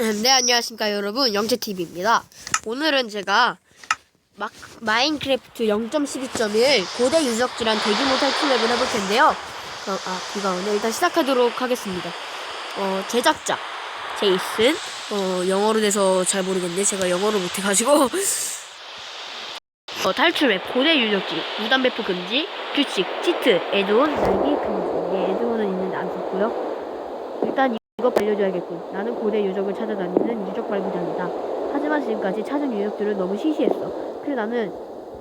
네, 안녕하십니까, 여러분. 영재TV입니다. 오늘은 제가 마, 마인크래프트 0.12.1 고대 유적지란 대규모 탈출맵을 해볼 텐데요. 어, 아, 비가 오네. 일단 시작하도록 하겠습니다. 어, 제작자, 제이슨. 어, 영어로 돼서 잘 모르겠네. 제가 영어를 못해가지고. 어, 탈출맵, 고대 유적지, 무단 배포 금지, 규칙, 치트, 에드온, 날개 금지. 예, 에드온은 있는데 안 썼고요. 이거 알려줘야겠군. 나는 고대 유적을 찾아다니는 유적 발굴자이다. 하지만 지금까지 찾은 유적들은 너무 시시했어. 그래서 나는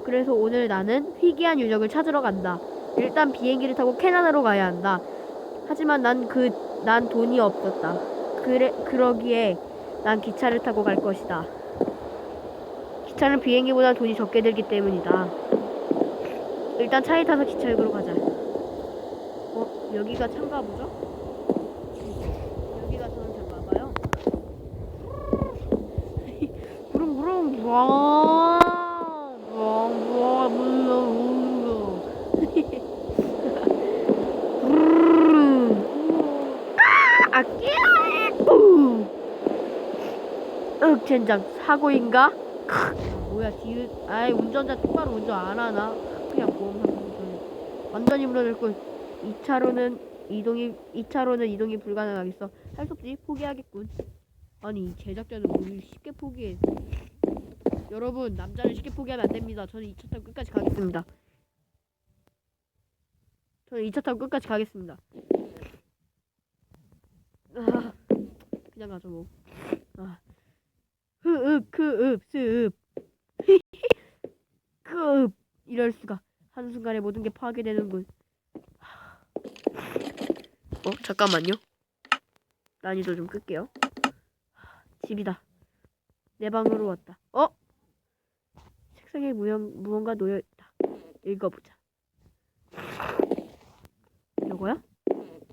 그래서 오늘 나는 희귀한 유적을 찾으러 간다. 일단 비행기를 타고 캐나다로 가야 한다. 하지만 난 그 난 돈이 없었다. 그래 그러기에 난 기차를 타고 갈 것이다. 기차는 비행기보다 돈이 적게 들기 때문이다. 일단 차에 타서 기차역으로 가자. 어 여기가 참가 보죠? 여기가 저는 잘 봐봐요. 부릉부릉 부릉 부릉 부릉 아끼야 윽 젠장 사고인가? 크, 뭐야 뒤에 아이 운전자 똑바로 운전 안 하나? 그냥 보험 상품 완전히 물어ner걸 2차로는 이동이 2차로는 이동이 불가능하겠어. 할 수 없지 포기하겠군. 아니 이 제작자는 우리 쉽게 포기해. 여러분 남자는 쉽게 포기하면 안 됩니다. 저는 2차 타고 끝까지 가겠습니다. 저는 2차 타고 끝까지 가겠습니다. 아, 그냥 가죠 뭐. 아. 흐읍 크읍 스읍 크읍 이럴 수가 한순간에 모든 게 파괴되는군. 어 잠깐만요. 난이도 좀 끌게요. 집이다. 내 방으로 왔다. 어? 책상에 무언, 무언가 놓여있다. 읽어보자. 이거야?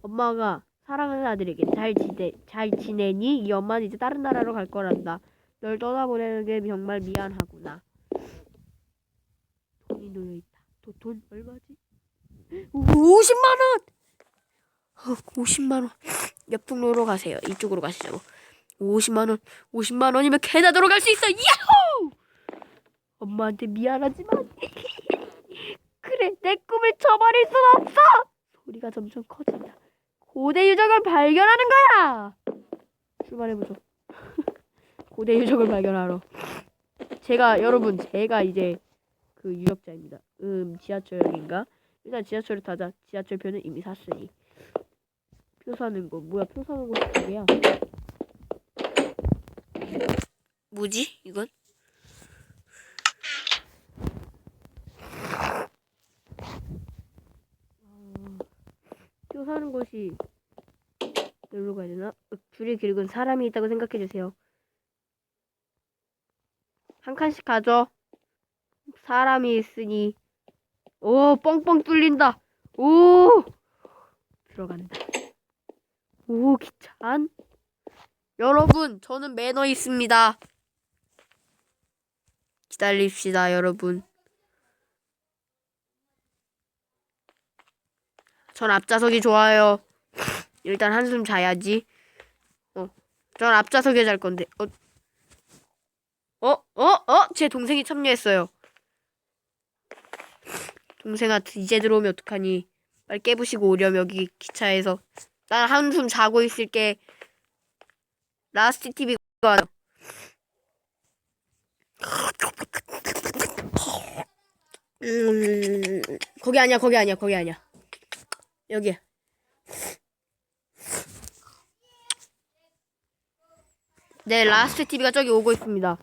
엄마가 사랑하는 아들에게 잘 지내, 잘 지내니? 이 엄마는 이제 다른 나라로 갈 거란다. 널 떠나보내는 게 정말 미안하구나. 돈이 놓여있다. 도, 돈 얼마지? 50만원! 50만원. 옆 통로로 가세요. 이쪽으로 가시죠. 50만원. 50만원이면 캐나다로 갈 수 있어! 야호! 엄마한테 미안하지만. 그래, 내 꿈을 저버릴 순 없어! 소리가 점점 커진다. 고대 유적을 발견하는 거야! 출발해보죠. 고대 유적을 발견하러. 제가, 여러분, 제가 이제 그 유적자입니다. 음, 지하철역인가? 일단 지하철을 타자. 지하철표는 이미 샀으니. 표 사는 거. 뭐야, 표 사는 거 어디야? 뭐지, 이건? 사는 곳이 여기로 가야 되나? 어, 줄이 길군 사람이 있다고 생각해 주세요. 한 칸씩 가죠. 사람이 있으니 오 뻥뻥 뚫린다. 오 들어간다. 오 기찬. 여러분 저는 매너 있습니다. 기다립시다 여러분. 전 앞좌석이 좋아요. 일단 한숨 자야지. 어, 전 앞좌석에 잘 건데. 어, 어, 어, 어, 제 동생이 참여했어요. 동생아, 이제 들어오면 어떡하니? 빨리 깨부시고 오렴 여기 기차에서. 난 한숨 자고 있을게. 라스트 TV가. 음, 거기 아니야, 거기 아니야, 거기 아니야. 여기야. 네, 라스트 TV가 저기 오고 있습니다.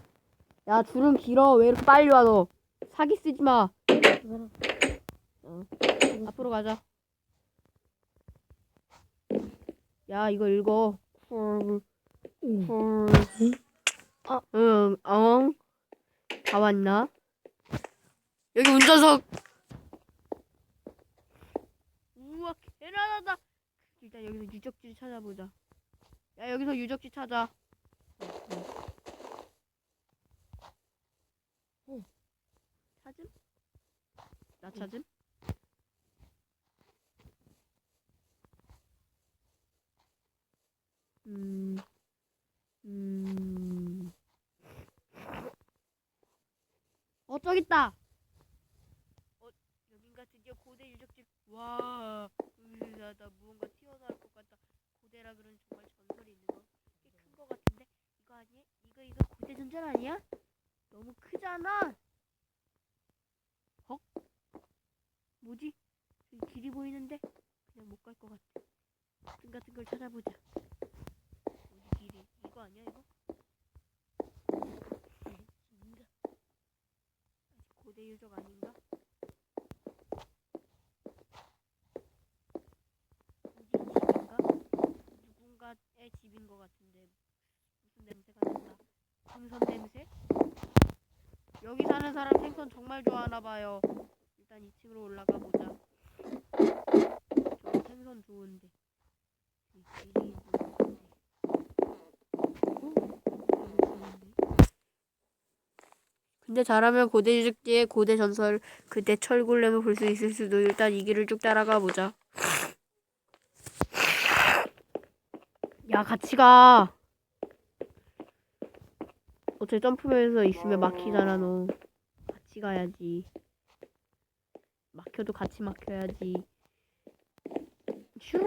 야, 줄은 길어. 왜 이렇게 빨리 와, 너? 사기 쓰지 마. 어, 앞으로 가자. 야, 이거 읽어. 훌, 훌. 어, 응, 엉. 다 왔나? 여기 운전석. 일단 여기서 유적지 찾아보자. 야 여기서 유적지 찾아. 오. 찾음? 나 찾음? 음. 음. 어 저기 있다. 어 여긴가 드디어 고대 유적지. 와. 으, 나, 나 무언가 그러면 정말 전설이 있는 거 꽤 큰 거 같은데 이거 아니야? 이거 이거 고대 전설 아니야? 너무 크잖아. 어? 뭐지? 저기 길이 보이는데 그냥 못갈거 같아. 등 같은 걸 찾아보자. 어디 길이? 이거 아니야 이거? 뭔가 아직 고대 유적 아닌가? 누군가의 집인 것 같은데 무슨 냄새가 난다. 생선 냄새? 여기 사는 사람 생선 정말 좋아하나 봐요. 일단 2층으로 올라가 보자. 저 생선 좋은데. 근데 잘하면 고대 유적지의 고대 전설 그때 철골렘을 볼 수 있을 수도 일단 이 길을 쭉 따라가 보자. 야 같이 가. 어차피 점프면서 있으면 막히잖아 너. 같이 가야지. 막혀도 같이 막혀야지. 슈.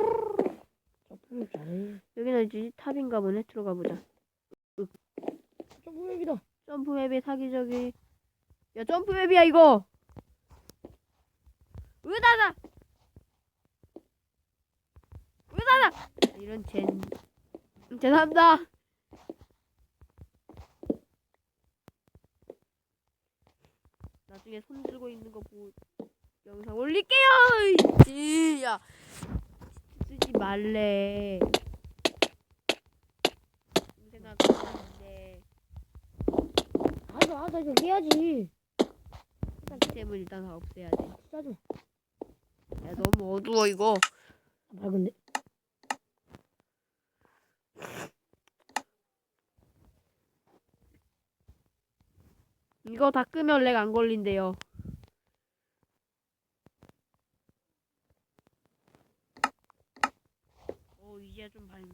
점프맵 잘해. 여기는 이제 탑인가 보네. 들어가 보자. 점프맵이다. 점프맵이 사기적이. 야 점프맵이야 이거. 으다다. 으다다. 이런 젠. 죄송합니다. 나중에 손 들고 있는 거 보고 영상 올릴게요. 야 쓰지 말래. 알아, 알아, 이거 해야지. 템을 일단 다 없애야 돼. 짜증. 야 너무 어두워 이거. 맑은데. 이거 다 끄면 렉 안 걸린대요. 오 이제 좀 밝네.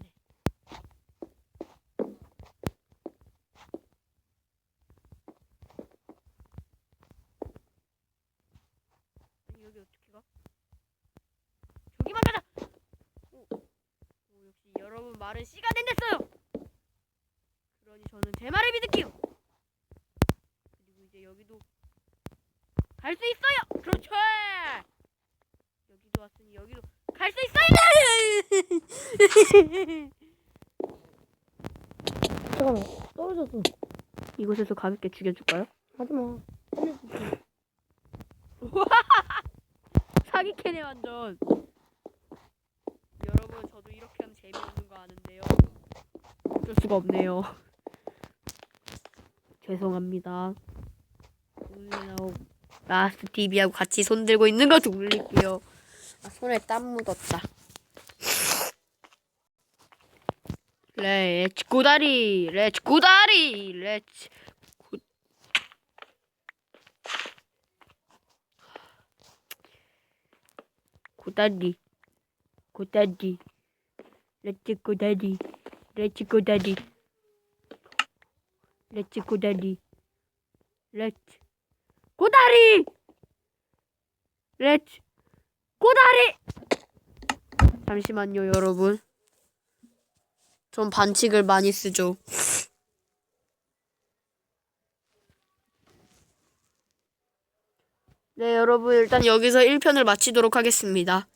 아니 여기 어떻게 가? 저기만 가자. 오, 오 역시 여러분 말은 씨가 된댔어요. 그러니 저는 제 말을 믿을게요. 그리고 이제 여기도 갈 수 있어요. 그렇죠. 여기도 왔으니 여기도 갈 수 있어요. 잠깐만. 떨어졌어. 이곳에서 가볍게 죽여줄까요? 하지마. 사기캐네 완전. 여러분 저도 이렇게 하면 재미없는 거 아는데요. 어쩔 수가 없네요. 죄송합니다. 라스트 TV하고 같이 손 들고 있는 거 돌릴게요. 아, 손에 땀 묻었다. 렛츠 고다리 렛츠 고다리 렛츠 고... 고다리 고다리 렛츠 고다리 렛츠 고다리 렛츠 고다리 렛츠 고다리 렛츠 고다리 잠시만요 여러분. 전 반칙을 많이 쓰죠. 네 여러분. 일단 여기서 1편을 마치도록 하겠습니다